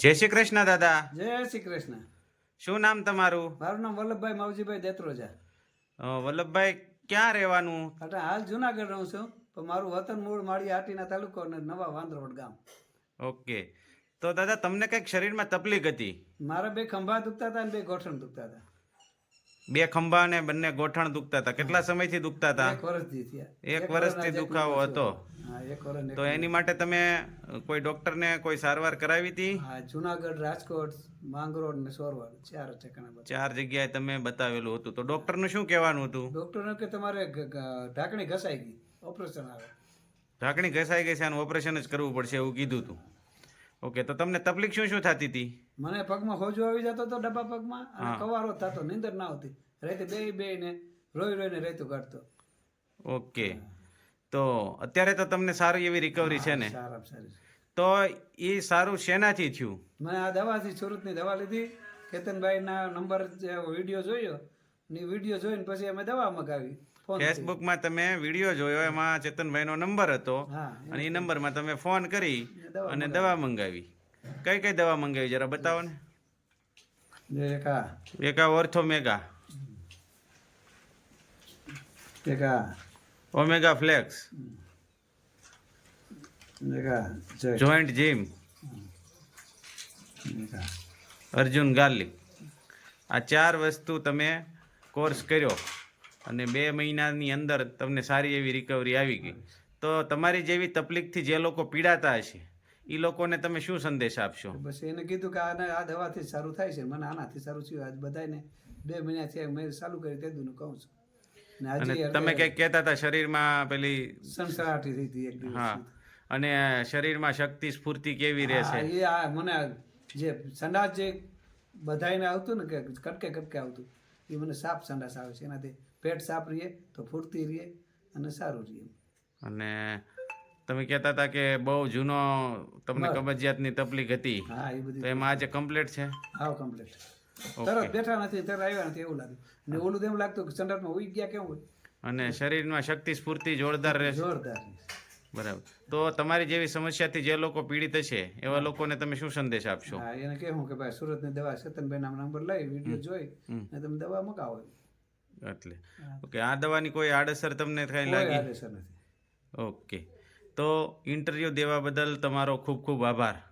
જય શ્રી કૃષ્ણ દાદા. જય શ્રી કૃષ્ણ. શું નામ તમારું? મારું નામ વલ્લભભાઈ માવજીભાઈ દેત્રોજા. વલ્લભભાઈ ક્યાં રહેવાનું? એટલે હાલ જુનાગઢ રહું છું પણ મારું વતન મૂળ માળી આટીના તાલુકો અને નવા વાંદરોડ ગામ. ઓકે. તો દાદા તમને કંઈક શરીરમાં તકલીફ હતી? મારા બે ખંભા દુખતા હતા અને બે ગોઠણ દુખતા હતા. બે ખંભા અને બંને ગોઠણ દુખતા હતા. કેટલા સમયથી દુખતા હતા? એક વર્ષથી દુખાવો હતો. તો એની માટે તમે કોઈ ડોક્ટરને કોઈ સારવાર કરાવી હતી? જુનાગઢ રાજકોટ માંગરોળ ને સોરવાડ ચાર ચાર જગ્યાએ તમે બતાવેલું હતું. તો ડોક્ટરનું શું કહેવાનું હતું? ડોક્ટર કે તમારે ઢાંકણી ઘસાઈ ગઈ. ઓપરેશન આવે. ઢાંકણી ઘસાઈ ગઈ છે આનું ઓપરેશન જ કરવું પડશે એવું કીધું હતું ઓકે તો તમને તકલીફ શું શું થતી હતી? મને પગમાં હોજો આવી જતો હતો ડબ્બા પગમાં અને કવારો થતો નીંદર ના આવતી. રેતે બે બે ને રોઈ રોઈને રેતું કાઢતો. ઓકે તો અત્યારે તો તમને સારી એવી રિકવરી છે ને? સારા સારી તો એ સારું શેનાથી થયું? મેં આ દવાથી સુરતની દવા લીધી. કેતનભાઈના નંબર જે વીડિયો જોયો ને વીડિયો જોઈને પછી અમે દવા મગાવી. ફોન ફેસબુકમાં તમે વીડિયો જોયો એમાં ચેતનભાઈનો નંબર હતો. અને એ નંબરમાં તમે ફોન કરી અને દવા મંગાવી. કઈ કઈ દવા મંગાવી જરા બતાવો ને? એકા. એક આ એક. Omega flex joint gym Arjun garlic આ ચાર વસ્તુ તમે કોર્સ કર્યો. અને બે મહિનાની અંદર તમને સારી એવી રિકવરી આવી ગઈ. તો તમારી જેવી તકલીફથી જે લોકો પીડાતા હશે એ લોકોને તમે શું સંદેશ આપશો? બસ એને કીધું કે આને આ દવાથી સારું થાય છે. મને આનાથી સારું થયું. આજ બધાને બે મહિના થયા મેં ચાલુ કરી દીધું કહું છું. અને તમે કંઈક કહેતા હતા શરીરમાં પેલી સંસરાટી થઈ હતી એક દિવસ. હા. અને શરીરમાં શક્તિ સ્ફૂર્તિ કેવી રહે છે એ આ મને જે સંડાસ જે બધાને આવતું ને કે કટકે કટકે આવતું એ મને સાફ સંડાસ આવે છે. એનાથી પેટ સાફ રહીએ તો ફૂરતી રહીએ અને સારું રહીએ અને તમે કહેતા હતા કે બહુ જૂનો તમને કબજિયાતની તકલીફ હતી. હા એ તો એમાં આજે કમ્પ્લીટ છે? હા કમ્પ્લીટ તરત બેઠા નથી તરત આવ્યા નથી એવું લાગ્યું. અને ઓલું તેમ એમ લાગતું કે સંડાસમાં ઉઈ ગયા કેમ હોય? અને શરીરમાં શક્તિ સ્ફૂર્તિ જોરદાર રહે જોરદાર બરાબર. તો તમારી જેવી સમસ્યાથી જે લોકો પીડિત છે એવા લોકોને તમે શું સંદેશ આપશો? હા એને કહેવું કે ભાઈ સુરતની દવા સતનભાઈ નામ નંબર લઈ વીડિયો જોઈ ને તમે દવા મગાવો. એટલે. ઓકે આ દવાની કોઈ આડઅસર તમને કઈ કોઈ લાગી? આડઅસર નથી. ઓકે. તો ઇન્ટરવ્યૂ દેવા બદલ તમારો ખૂબ ખૂબ આભાર.